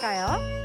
볼까요?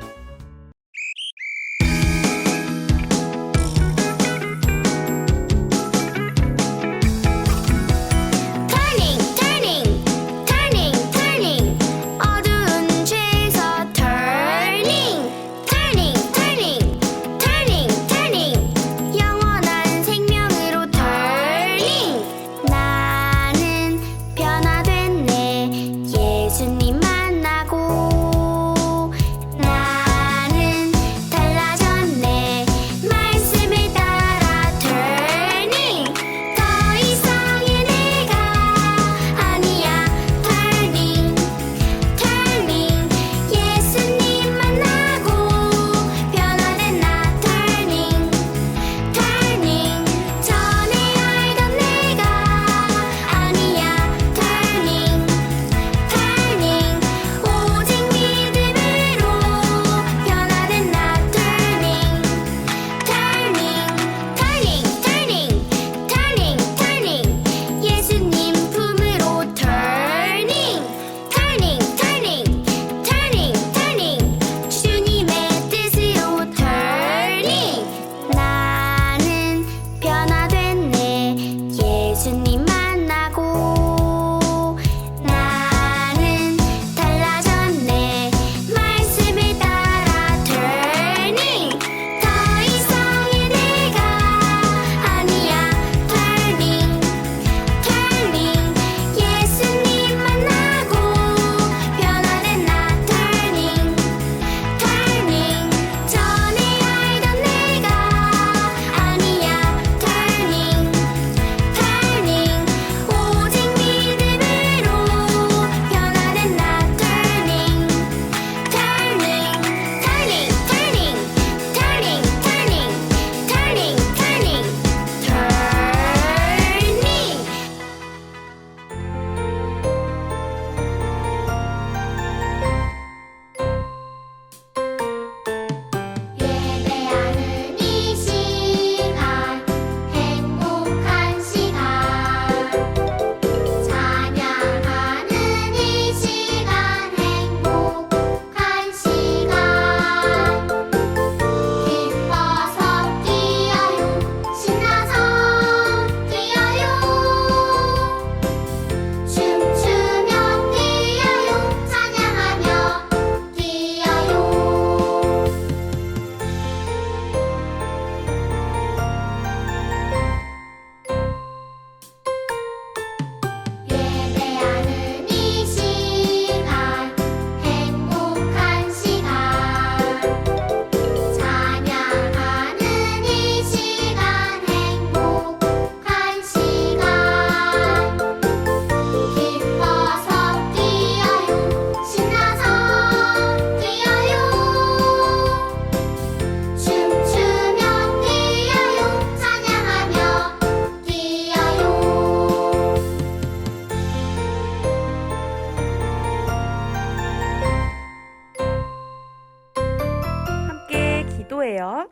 기도해요.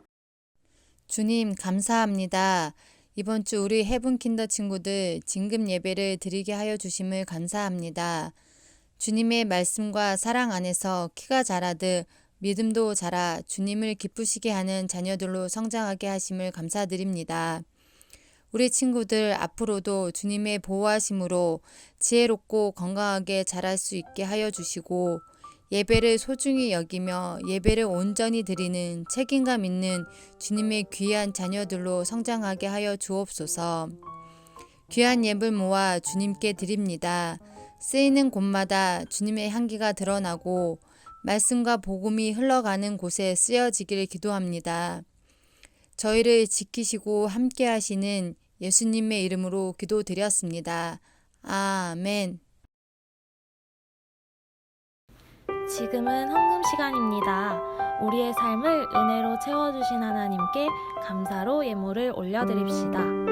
주님, 감사합니다. 이번 주 우리 헤븐킨더 친구들 진급 예배를 드리게 하여 주심을 감사합니다. 주님의 말씀과 사랑 안에서 키가 자라듯 믿음도 자라 주님을 기쁘시게 하는 자녀들로 성장하게 하심을 감사드립니다. 우리 친구들 앞으로도 주님의 보호하심으로 지혜롭고 건강하게 자랄 수 있게 하여 주시고 예배를 소중히 여기며 예배를 온전히 드리는 책임감 있는 주님의 귀한 자녀들로 성장하게 하여 주옵소서. 귀한 예물 모아 주님께 드립니다. 쓰이는 곳마다 주님의 향기가 드러나고 말씀과 복음이 흘러가는 곳에 쓰여지기를 기도합니다. 저희를 지키시고 함께 하시는 예수님의 이름으로 기도드렸습니다. 아멘. 지금은 헌금 시간입니다. 우리의 삶을 은혜로 채워주신 하나님께 감사로 예물을 올려드립시다.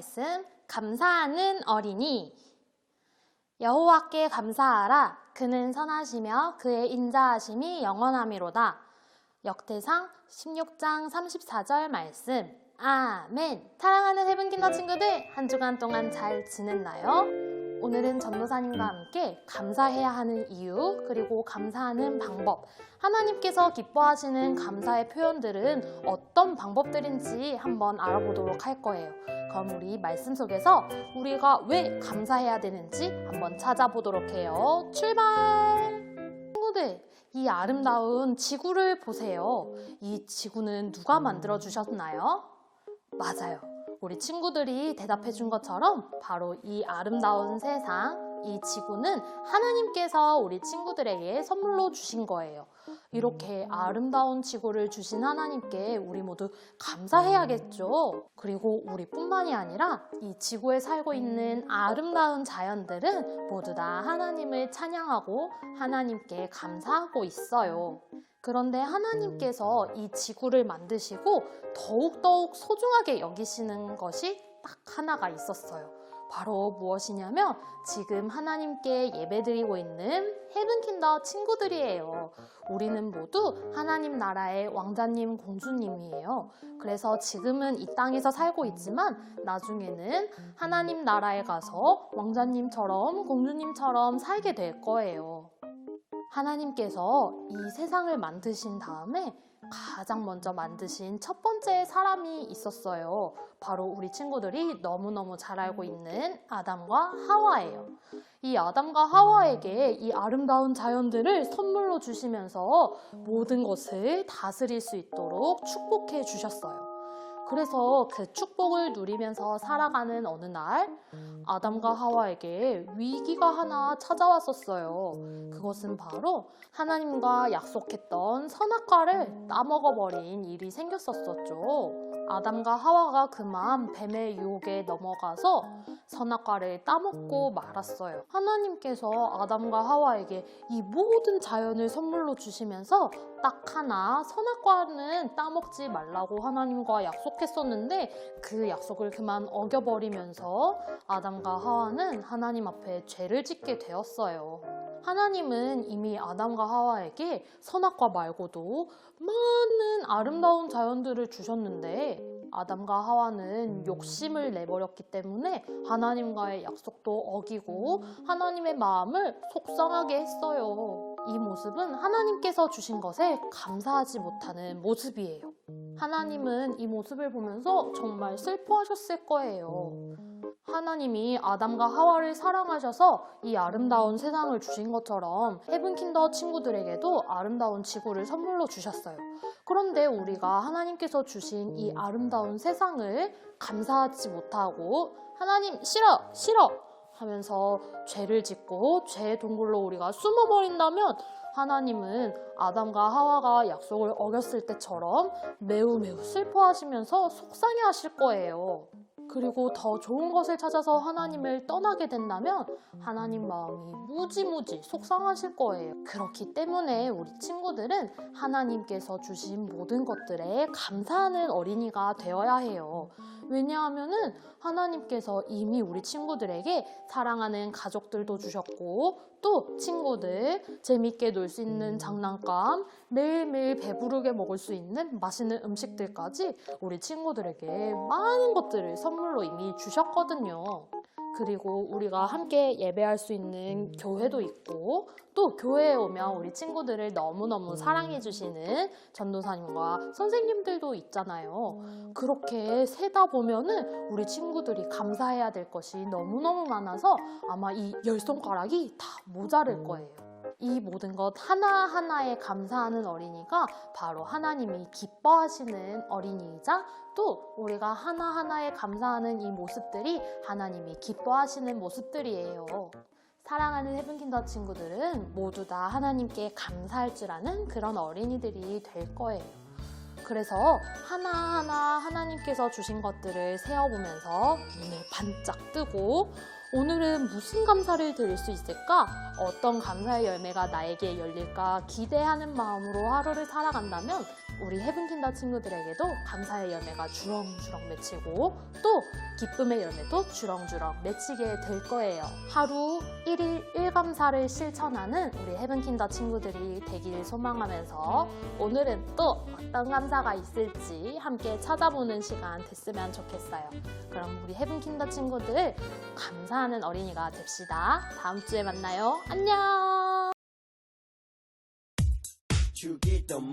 말씀 감사하는 어린이. 여호와께 감사하라. 그는 선하시며 그의 인자하심이 영원함이로다. 역대상 16장 34절 말씀. 아멘. 사랑하는 헤븐킨더 친구들 한 주간 동안 잘 지냈나요? 오늘은 전도사님과 함께 감사해야 하는 이유 그리고 감사하는 방법 하나님께서 기뻐하시는 감사의 표현들은 어떤 방법들인지 한번 알아보도록 할 거예요. 그럼 우리 말씀 속에서 우리가 왜 감사해야 되는지 한번 찾아보도록 해요. 출발! 친구들, 이 아름다운 지구를 보세요. 이 지구는 누가 만들어 주셨나요? 맞아요. 우리 친구들이 대답해 준 것처럼 바로 이 아름다운 세상, 이 지구는 하나님께서 우리 친구들에게 선물로 주신 거예요. 이렇게 아름다운 지구를 주신 하나님께 우리 모두 감사해야겠죠. 그리고 우리뿐만이 아니라 이 지구에 살고 있는 아름다운 자연들은 모두 다 하나님을 찬양하고 하나님께 감사하고 있어요. 그런데 하나님께서 이 지구를 만드시고 더욱더욱 소중하게 여기시는 것이 딱 하나가 있었어요. 바로 무엇이냐면 지금 하나님께 예배드리고 있는 헤븐킨더 친구들이에요. 우리는 모두 하나님 나라의 왕자님, 공주님이에요. 그래서 지금은 이 땅에서 살고 있지만 나중에는 하나님 나라에 가서 왕자님처럼 공주님처럼 살게 될 거예요. 하나님께서 이 세상을 만드신 다음에 가장 먼저 만드신 첫 번째 사람이 있었어요. 바로 우리 친구들이 너무너무 잘 알고 있는 아담과 하와예요. 이 아담과 하와에게 이 아름다운 자연들을 선물로 주시면서 모든 것을 다스릴 수 있도록 축복해 주셨어요. 그래서 그 축복을 누리면서 살아가는 어느 날 아담과 하와에게 위기가 하나 찾아왔었어요. 그것은 바로 하나님과 약속했던 선악과를 따먹어버린 일이 생겼었었죠. 아담과 하와가 그만 뱀의 유혹에 넘어가서 선악과를 따먹고 말았어요. 하나님께서 아담과 하와에게 이 모든 자연을 선물로 주시면서 딱 하나 선악과는 따먹지 말라고 하나님과 약속했었는데 그 약속을 그만 어겨버리면서 아담과 하와는 하나님 앞에 죄를 짓게 되었어요. 하나님은 이미 아담과 하와에게 선악과 말고도 많은 아름다운 자연들을 주셨는데 아담과 하와는 욕심을 내버렸기 때문에 하나님과의 약속도 어기고 하나님의 마음을 속상하게 했어요. 이 모습은 하나님께서 주신 것에 감사하지 못하는 모습이에요. 하나님은 이 모습을 보면서 정말 슬퍼하셨을 거예요. 하나님이 아담과 하와를 사랑하셔서 이 아름다운 세상을 주신 것처럼 헤븐킨더 친구들에게도 아름다운 지구를 선물로 주셨어요. 그런데 우리가 하나님께서 주신 이 아름다운 세상을 감사하지 못하고 하나님 싫어 싫어 하면서 죄를 짓고 죄의 동굴로 우리가 숨어버린다면 하나님은 아담과 하와가 약속을 어겼을 때처럼 매우 매우 슬퍼하시면서 속상해 하실 거예요. 그리고 더 좋은 것을 찾아서 하나님을 떠나게 된다면 하나님 마음이 무지무지 속상하실 거예요. 그렇기 때문에 우리 친구들은 하나님께서 주신 모든 것들에 감사하는 어린이가 되어야 해요. 왜냐하면은 하나님께서 이미 우리 친구들에게 사랑하는 가족들도 주셨고 또 친구들 재밌게 놀 수 있는 장난감 매일매일 배부르게 먹을 수 있는 맛있는 음식들까지 우리 친구들에게 많은 것들을 선물로 이미 주셨거든요. 그리고 우리가 함께 예배할 수 있는 교회도 있고 또 교회에 오면 우리 친구들을 너무너무 사랑해 주시는 전도사님과 선생님들도 있잖아요. 그렇게 세다 보면은 우리 친구들이 감사해야 될 것이 너무너무 많아서 아마 이 열 손가락이 다 모자랄 거예요. 이 모든 것 하나하나에 감사하는 어린이가 바로 하나님이 기뻐하시는 어린이이자 또 우리가 하나하나에 감사하는 이 모습들이 하나님이 기뻐하시는 모습들이에요. 사랑하는 헤븐킨더 친구들은 모두 다 하나님께 감사할 줄 아는 그런 어린이들이 될 거예요. 그래서 하나하나 하나님께서 주신 것들을 세어보면서 눈을 반짝 뜨고 오늘은 무슨 감사를 드릴 수 있을까? 어떤 감사의 열매가 나에게 열릴까 기대하는 마음으로 하루를 살아간다면 우리 헤븐킨더 친구들에게도 감사의 열매가 주렁주렁 맺히고 또 기쁨의 열매도 주렁주렁 맺히게 될 거예요. 하루 1일 1감사를 실천하는 우리 헤븐킨더 친구들이 되길 소망하면서 오늘은 또 어떤 감사가 있을지 함께 찾아보는 시간 됐으면 좋겠어요. 그럼 우리 헤븐킨더 친구들 감사하는 어린이가 됩시다. 다음 주에 만나요. 안녕! 주기도문